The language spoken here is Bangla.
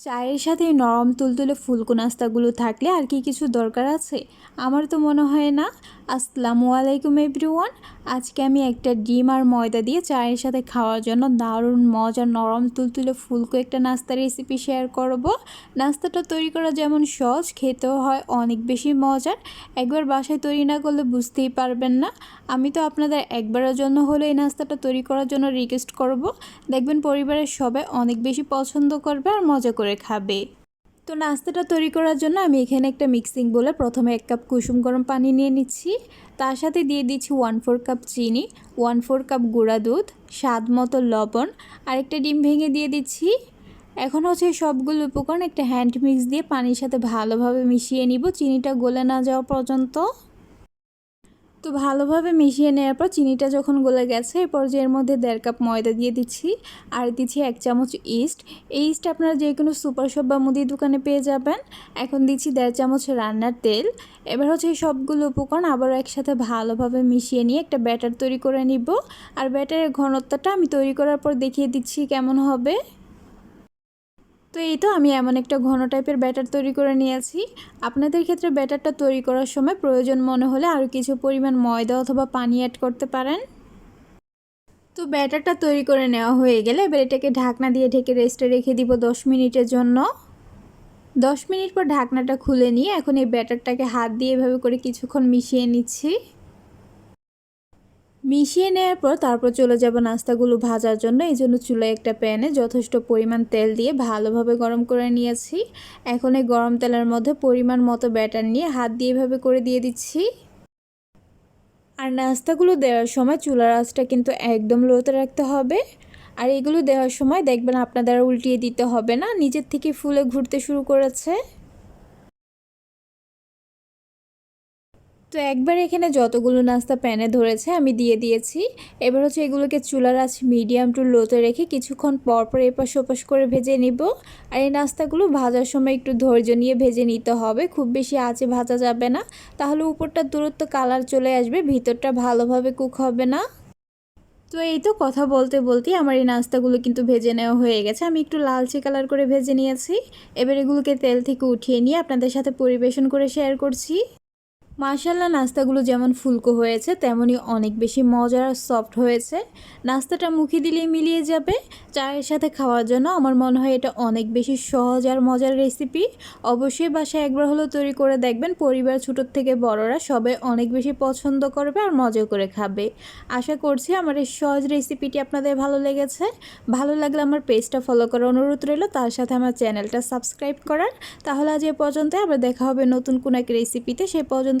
চায়ের সাথে নরম তুলতুলে ফুলকো নাস্তাগুলো থাকলে আর কি কিছু দরকার আছে? আমার তো মনে হয় না। আসসালামু আলাইকুম এভরিওয়ান। আজকে আমি একটা ডিম আর ময়দা দিয়ে চায়ের সাথে খাওয়ার জন্য দারুণ মজা নরম তুলতুলে ফুলকো একটা নাস্তার রেসিপি শেয়ার করব। নাস্তাটা তৈরি করা যেমন সহজ, খেতেও হয় অনেক বেশি মজার। একবার বাসায় তৈরি না করলে বুঝতেই পারবেন না। আমি তো আপনাদের একবারের জন্য হলে এই নাস্তাটা তৈরি করার জন্য রিকোয়েস্ট করব। দেখবেন পরিবারের সবাই অনেক বেশি পছন্দ করবে আর মজা করে খাবে। তো নাস্তাটা তৈরি করার জন্য আমি এখানে একটা মিক্সিং বলে প্রথমে এক কাপ কুসুম গরম পানি নিয়ে নিচ্ছি। তার সাথে দিয়ে দিচ্ছি ওয়ান ফোর কাপ চিনি ওয়ান ফোর কাপ গুঁড়া দুধ, স্বাদ মতো লবণ আর একটা ডিম ভেঙে দিয়ে দিচ্ছি। এখন হচ্ছে সবগুলো উপকরণ একটা হ্যান্ড মিক্স দিয়ে পানির সাথে ভালোভাবে মিশিয়ে নিব। চিনিটা গলে না যাওয়া পর্যন্ত। তো ভালোভাবে মিশিয়ে নেওয়ার পর চিনিটা যখন গলে গেছে এরপর যে এর মধ্যে দেড় কাপ ময়দা দিয়ে দিচ্ছি আর দিচ্ছি এক চামচ ইস্ট। এই ইস্ট আপনারা যে কোনো সুপার শপ বা মুদির দোকানে পেয়ে যাবেন। এখন দিচ্ছি দেড় চামচ রান্নার তেল। এবার হচ্ছে এই সবগুলো উপকরণ আবারও একসাথে ভালোভাবে মিশিয়ে নিয়ে একটা ব্যাটার তৈরি করে নিব। আর ব্যাটারের ঘনত্বটা আমি তৈরি করার পর দেখিয়ে দিচ্ছি কেমন হবে। তো এই তো আমি এমন একটা ঘন টাইপের ব্যাটার তৈরি করে নিয়েছি। আপনাদের ক্ষেত্রে ব্যাটারটা তৈরি করার সময় প্রয়োজন মনে হলে আরও কিছু পরিমাণ ময়দা অথবা পানি অ্যাড করতে পারেন। তো ব্যাটারটা তৈরি করে নেওয়া হয়ে গেলে এবার এটাকে ঢাকনা দিয়ে ঢেকে রেস্টে রেখে দিব দশ মিনিটের জন্য। দশ মিনিট পর ঢাকনাটা খুলে নিয়ে এখন এই ব্যাটারটাকে হাত দিয়ে এভাবে করে কিছুক্ষণ মিশিয়ে নিচ্ছি। মিশিয়ে নেওয়ার পর তারপর চলে যাব নাস্তাগুলো ভাজার জন্য। এই জন্য চুলায় একটা প্যানে যথেষ্ট পরিমাণ তেল দিয়ে ভালোভাবে গরম করে নিয়েছি। এখন এই গরম তেলের মধ্যে পরিমাণ মতো ব্যাটার নিয়ে হাত দিয়ে এভাবে করে দিয়ে দিচ্ছি। আর নাস্তাগুলো দেওয়ার সময় চুলার আঁচটা কিন্তু একদম লোতে রাখতে হবে। আর এগুলো দেওয়ার সময় দেখবেন আপনাদের উল্টিয়ে দিতে হবে না। নিজের থেকে ফুলে ঘুরতে শুরু করেছে। তো একবার এখানে যতগুলো নাস্তা প্যানে ধরেছে, আমি দিয়ে দিয়েছি। এবার হচ্ছে এগুলোকে চুলার আঁচ মিডিয়াম টু লোতে রেখে কিছুক্ষণ পর পর এপাশ ওপাশ করে ভেজে নিব। আর এই নাস্তাগুলো ভাজার সময় একটু ধৈর্য নিয়ে ভেজে নিতে হবে। খুব বেশি আঁচে ভাজা যাবে না। তাহলে উপরটা দূরত্ব কালার চলে আসবে, ভিতরটা ভালোভাবে কুক হবে না। তো এই তো কথা বলতে বলতেই আমার এই নাস্তাগুলো কিন্তু ভেজে নেওয়া হয়ে গেছে। আমি একটু লালচে কালার করে ভেজে নিয়েছি। এবার এগুলোকে তেল থেকে উঠিয়ে নিয়ে আপনাদের সাথে পরিবেশন করে শেয়ার করছি। মাশাল্লাহ নাস্তাগুলো যেমন ফুলকো হয়েছে তেমনই অনেক বেশি মজার আর সফট হয়েছে। নাস্তাটা মুখে দিলেই মিলিয়ে যাবে। চায়ের সাথে খাওয়ার জন্য আমার মনে হয় এটা অনেক বেশি সহজ আর মজার রেসিপি অবশ্যই বাসায় একবার হলেও তৈরি করে দেখবেন, পরিবার ছোটোর থেকে বড়রা সবাই অনেক বেশি পছন্দ করবে আর মজা করে খাবে। আশা করছি আমার এই সহজ রেসিপিটি আপনাদের ভালো লেগেছে। ভালো লাগলে আমার পেজটা ফলো করার অনুরোধ রইল, তার সাথে আমার চ্যানেলটা সাবস্ক্রাইব করার। তাহলে আজ এ পর্যন্ত আবার দেখা হবে নতুন কোনো এক রেসিপিতে সেই পর্যন্ত